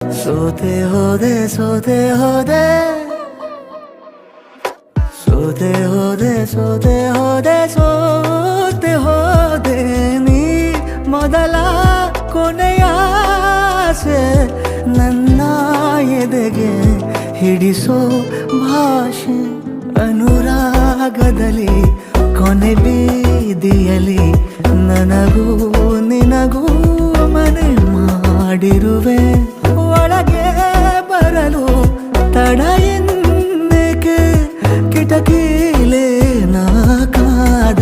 ಸೋತೆ ಹೋದೆ ಸೋತೆ ಹೋದೆ. ಸೋತೆ ಹೋದೆ ಸೋತೆ ಹೋದೆ ಸೋತೆ ಹೋದೆ ನೀ ಮೊದಲ ಕೊನೆಯ ಆಸೆ. ನನ್ನ ಎದೆಗೆ ಹಿಡಿಸೋ ಭಾಷೆ ಅನುರಾಗದಲ್ಲಿ, ಕೊನೆ ಬೀದಿಯಲಿ ನನಗೂ ನಿನಗೂ ಮನೆ ಮಾಡಿರುವೆ. ತಡ ಎನ್ನಕ್ಕೆ ಕಿಟಕಿಲೇ ನಾ ಕಾದೆ